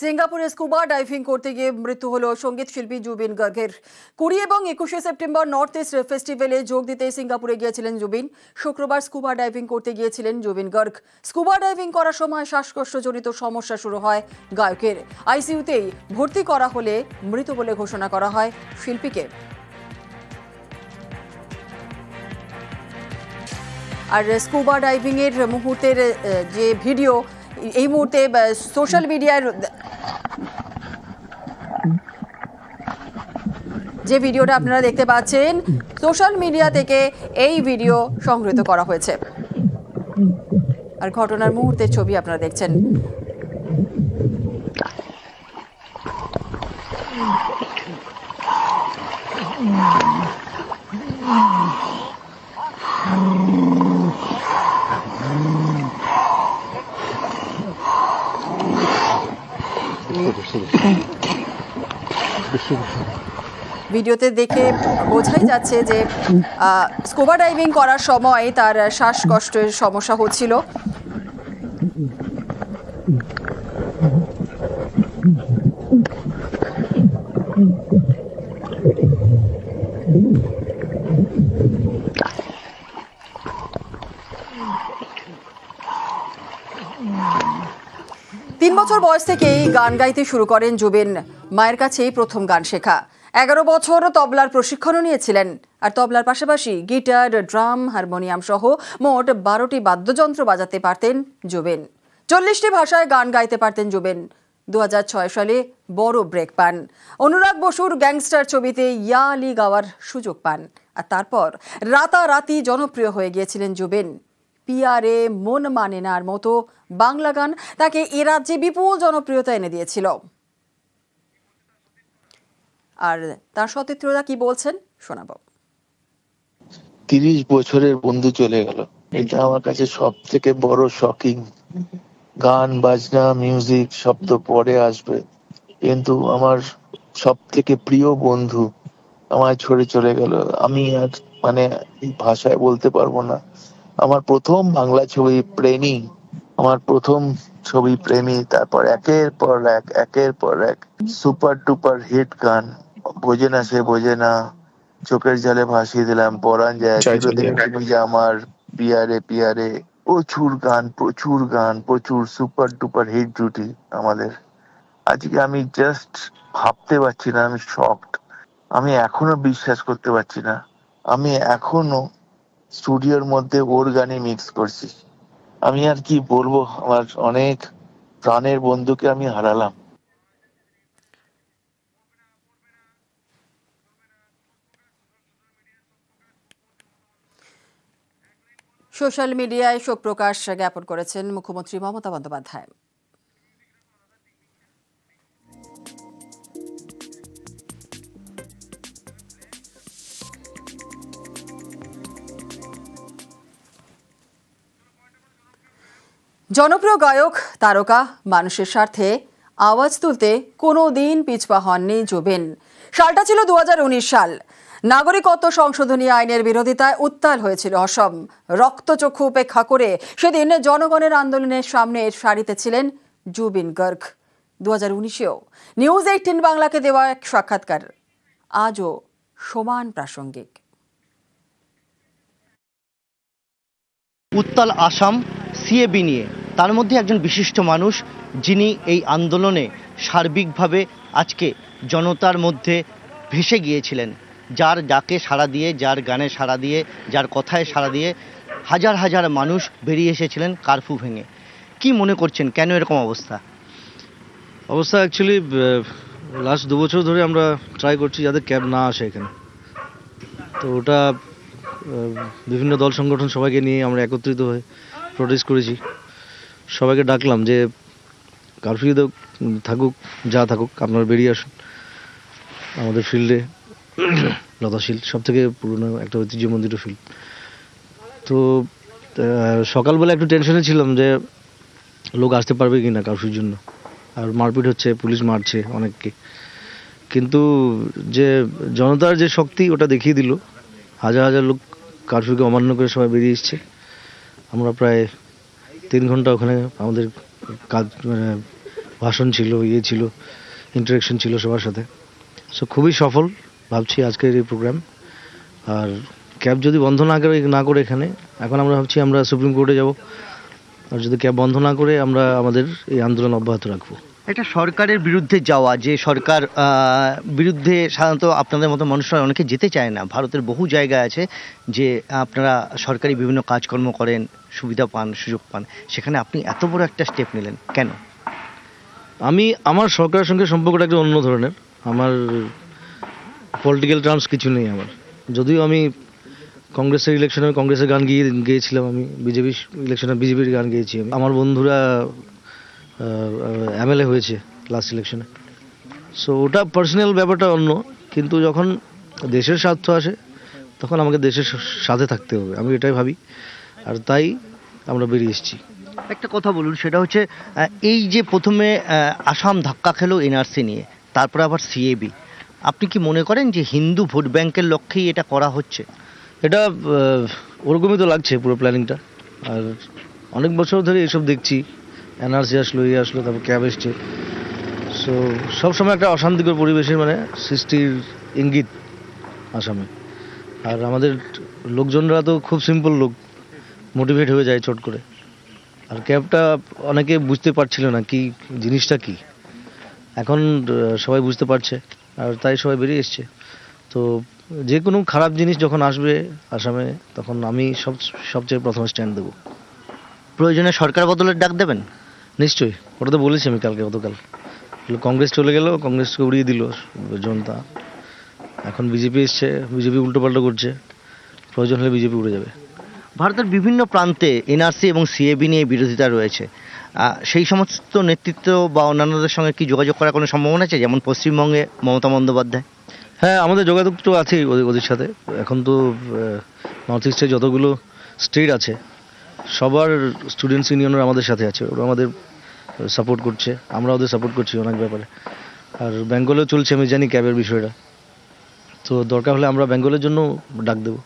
সিঙ্গাপুরে scuba diving করতে গিয়ে মৃত্যু হলো সংগীত শিল্পী জুবিন গার্গের। কুড়ি এবং একুশে সেপ্টেম্বর নর্থ ইস্ট ফেস্টিভ্যালে যোগ দিতে সিঙ্গাপুরে গিয়েছিলেন জুবিন। শুক্রবার স্কুবা ডাইভিং করতে গিয়েছিলেন জুবিন গার্গ। স্কুবা ডাইভিং করার সময় শ্বাসকষ্টজনিত সমস্যা শুরু হয় গায়কের আইসিইউতেই ভর্তি করা হলে মৃত বলে ঘোষণা করা হয় শিল্পীকে। আর স্কুবা ডাইভিংয়ের মুহূর্তের যে ভিডিও এই মুহূর্তে সোশ্যাল মিডিয়ার যে ভিডিওটা আপনারা দেখতে পাচ্ছেন সোশ্যাল মিডিয়া থেকে এই ভিডিও সংগৃহীত করা হয়েছে। আর ঘটনার মুহূর্তের ছবি আপনারা দেখছেন। ভিডিওতে দেখে বোঝাই যাচ্ছে যে স্কুবা ডাইভিং করার সময় তার শ্বাসকষ্টের সমস্যা হচ্ছিল। তিন বছর বয়স থেকেই গান গাইতে শুরু করেন জুবিন। মায়ের কাছেই প্রথম গান শেখা। এগারো বছর তবলার প্রশিক্ষণও নিয়েছিলেন। আর তবলার পাশাপাশি গিটার, ড্রাম, হারমোনিয়াম সহ মোট বারোটি বাদ্যযন্ত্র বাজাতে পারতেন জুবিন। চল্লিশটি ভাষায় গান গাইতে পারতেন জুবিন। দু হাজার ছয় সালে বড় ব্রেক পান। অনুরাগ বসুর গ্যাংস্টার ছবিতে ইয়া আলি গাওয়ার সুযোগ পান। আর তারপর রাতারাতি জনপ্রিয় হয়ে গিয়েছিলেন জুবিন। পিয়ারে মন মানে নার মতো বাংলা গান তাকে এ রাজ্যে বিপুল জনপ্রিয়তা এনে দিয়েছিল। আর তার সতীর্থরা কি বলছেন শোনাবো। তিরিশ বছরের বন্ধু চলে গেল। এটা আমার কাছে সব থেকে বড় শকিং গান, বাজনা মিউজিক শব্দ পরে আসবে। কিন্তু আমার সব থেকে প্রিয় বন্ধু আমায় ছেড়ে চলে গেল। আমি আর মানে ভাষায় বলতে পারব না। আমার প্রথম বাংলা ছবি প্রেমী আমার প্রথম ছবি প্রেমী তারপর একের পর এক একের পর এক সুপার টুপার হিট গান। বোঝে না সে বোঝে না। চোখের জলে ভাসিয়ে দিলাম পরাণ যায়। তুমি যে আমার পিয়ারে পিয়ারে। প্রচুর গান প্রচুর গান প্রচুর সুপার ডুপার হিট জুটি আমাদের। আজকে আমি জাস্ট ভাবতে পারছি না আমি শকড আমি এখনও বিশ্বাস করতে পারছি না। আমি এখনও স্টুডিওর মধ্যে ওর গানই মিক্স করছি। আমি আর কি বলব, আমার অনেক প্রাণের বন্ধুকে আমি হারালাম। সোশ্যাল মিডিয়ায় শোক প্রকাশ জ্ঞাপন করেছেন মুখ্যমন্ত্রী মমতা বন্দ্যোপাধ্যায়। জনপ্রিয় গায়ক, তারকা, মানুষের স্বার্থে আওয়াজ তুলতে কোনো দিন পিছপা হননি জুবিন। সালটা ছিল দু হাজার উনিশ সাল। নাগরিকত্ব সংশোধনী আইনের বিরোধিতায় উত্তাল হয়েছিল অসম। রক্তচক্ষু উপেক্ষা করে সেদিন জনগণের আন্দোলনের সামনে সারিতে ছিলেন জুবিন গর্গ। দু হাজার উনিশেও নিউজ এইটিন বাংলাকে দেওয়া এক সাক্ষাৎকার। আজও সমান প্রাসঙ্গিক। উত্তাল আসাম, সিএবি নিয়ে। তার মধ্যে একজন বিশিষ্ট মানুষ যিনি এই আন্দোলনে সার্বিকভাবে আজকে জনতার মধ্যে ভেসে গিয়েছিলেন। যার ডাকে সাড়া দিয়ে, যার গানে সাড়া দিয়ে, যার কথায় সাড়া দিয়ে হাজার হাজার মানুষ বেরিয়ে এসেছিলেন কারফিউ ভেঙে। কি মনে করছেন? কেন এরকম অবস্থা? অবস্থা অ্যাকচুয়ালি লাস্ট দু বছর ধরে আমরা ট্রাই করছি যাতে ক্যাব না আসে এখানে। তো ওটা বিভিন্ন দল সংগঠন সবাইকে নিয়ে আমরা একত্রিত হয়ে প্রোটেস্ট করেছি। সবাইকে ডাকলাম যে কারফিউ থাকুক, যা থাকুক, আপনারা বেরিয়ে আসুন। আমাদের ফিল্ডে লতাশিল সব থেকে পুরনো একটা ঐতিহ্যমন্দির ফিল্ড। তো সকালবেলা একটু টেনশনে ছিলাম যে, লোক আসতে পারবে কি না কারফিউর জন্য। আর মারপিট হচ্ছে, পুলিশ মারছে অনেককে। কিন্তু যে জনতার যে শক্তি, ওটা দেখিয়ে দিল। হাজার হাজার লোক কারফিউকে অমান্য করে সবাই বেরিয়ে এসছে। আমরা প্রায় তিন ঘণ্টা ওখানে আমাদের কাজ মানে ভাষণ ছিল ইয়ে ছিল ইন্টারেকশন ছিল সবার সাথে। সো খুবই সফল ভাবছি আজকের এই প্রোগ্রাম আর ক্যাব যদি বন্ধ না করে না করে এখানে, এখন আমরা ভাবছি আমরা সুপ্রিম কোর্টে যাব। আর যদি ক্যাব বন্ধ না করে, আমরা আমাদের এই আন্দোলন অব্যাহত রাখব। এটা সরকারের বিরুদ্ধে যাওয়া, যে সরকার বিরুদ্ধে সাধারণত আপনাদের মতো মানুষরা অনেকে যেতে চায় না। ভারতের বহু জায়গা আছে যে আপনারা সরকারি বিভিন্ন কাজকর্ম করেন, সুবিধা পান, সুযোগ পান। সেখানে আপনি এত বড় একটা স্টেপ নিলেন, কেন? আমি আমার সরকারের সঙ্গে সম্পর্কটা একটু অন্য ধরনের। আমার পলিটিক্যাল টার্মস কিছু নেই আমার। যদিও আমি কংগ্রেসের ইলেকশনে কংগ্রেসের গান গিয়ে, গিয়েছিলাম আমি বিজেপি ইলেকশনে বিজেপির গান গেয়েছি আমি। আমার বন্ধুরা এমএলএ হয়েছে লাস্ট ইলেকশনে সো ওটা পার্সোনাল ব্যাপারটা অন্য কিন্তু যখন দেশের স্বার্থ আসে তখন আমাকে দেশের সাথে থাকতে হবে। আমি এটাই ভাবি। আর তাই আমরা বেরিয়ে এসেছি। একটা কথা বলুন সেটা হচ্ছে এই যে প্রথমে আসাম ধাক্কা খেলো এনআরসি নিয়ে তারপরে আবার সিএবি আপনি কি মনে করেন যে হিন্দু ভোট ব্যাংকের লক্ষ্যেই এটা করা হচ্ছে? এটা ওরকমই তো লাগছে পুরো প্ল্যানিংটা আর অনেক বছর ধরে এসব দেখছি। এনআরসি আসলো ইয়ে আসলো, তারপর ক্যাব এসছে সো সবসময় একটা অশান্তিকর পরিবেশের মানে সৃষ্টির ইঙ্গিত আসামে। আর আমাদের লোকজনরা তো খুব সিম্পল লোক মোটিভেট হয়ে যায় চট করে। আর ক্যাবটা অনেকে বুঝতে পারছিল না কি, জিনিসটা কি। এখন সবাই বুঝতে পারছে, আর তাই সবাই বেরিয়ে এসছে। তো, যে কোনো খারাপ জিনিস যখন আসবে আসামে, তখন আমি সব, সবচেয়ে প্রথম স্ট্যান্ড দেবো। প্রয়োজনে সরকার বদলের ডাক দেবেন? নিশ্চয়ই। ওটা তো বলেছি আমি কালকে, গতকাল। কংগ্রেস চলে গেল, কংগ্রেসকে উড়িয়ে দিল জনতা। এখন বিজেপি এসছে, বিজেপি উল্টোপাল্টো করছে। প্রয়োজন হলে বিজেপি উড়ে যাবে। ভারতের বিভিন্ন প্রান্তে এনআরসি এবং সিএবি নিয়ে বিরোধিতা রয়েছে। সেই সমস্ত নেতৃত্ব বা অন্যান্যদের সঙ্গে কি যোগাযোগ করার কোনো সম্ভাবনা আছে? যেমন পশ্চিমবঙ্গে মমতা বন্দ্যোপাধ্যায়? হ্যাঁ আমাদের যোগাযোগ তো আছেই ওদের সাথে। এখন তো নর্থ ইস্টে যতগুলো স্টেট আছে সবার স্টুডেন্টস ইউনিয়নের আমাদের সাথে আছে, ওরা আমাদের সাপোর্ট করছে, আমরা ওদের সাপোর্ট করছি অনেক ব্যাপারে। আর বেঙ্গলেও চলছে, আমি জানি ক্যাবের বিষয়টা। তো দরকার হলে আমরা বেঙ্গলের জন্য ডাক দেবো।